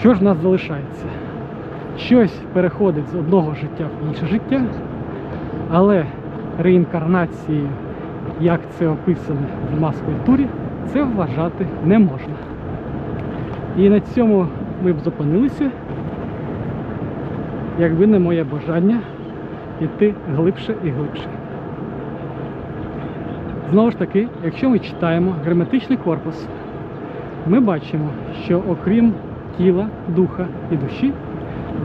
Що ж в нас залишається? Щось переходить з одного життя в інше життя, але реінкарнацією, як це описано в мас-культурі, це вважати не можна. І на цьому ми б зупинилися, якби не моє бажання йти глибше і глибше. Знову ж таки, якщо ми читаємо граматичний корпус, ми бачимо, що окрім тіла, духа і душі,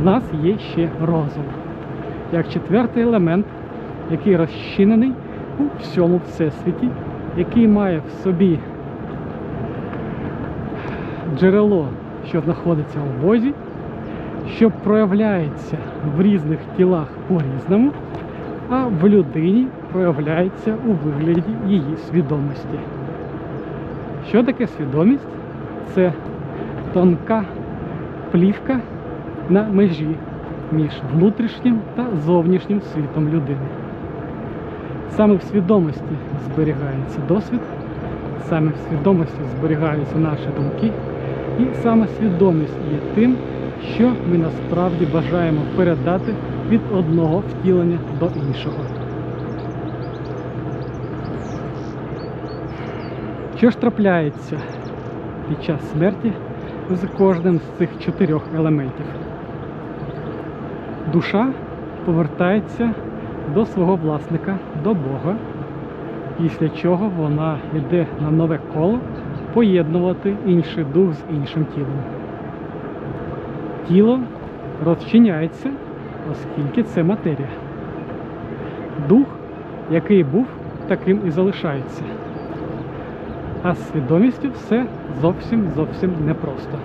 в нас є ще розум, як четвертий елемент, який розчинений у всьому всесвіті, який має в собі джерело, що знаходиться у Бозі, що проявляється в різних тілах по-різному, а в людині проявляється у вигляді її свідомості. Що таке свідомість? Це тонка плівка на межі між внутрішнім та зовнішнім світом людини. Саме в свідомості зберігається досвід, саме в свідомості зберігаються наші думки, і саме свідомість є тим, що ми насправді бажаємо передати від одного втілення до іншого. Що ж трапляється під час смерті з кожним з цих чотирьох елементів? Душа повертається до свого власника, до Бога, після чого вона йде на нове коло поєднувати інший дух з іншим тілом. Тіло розчиняється, оскільки це матерія. Дух, який був, таким і залишається. А з свідомістю все зовсім зовсім непросто.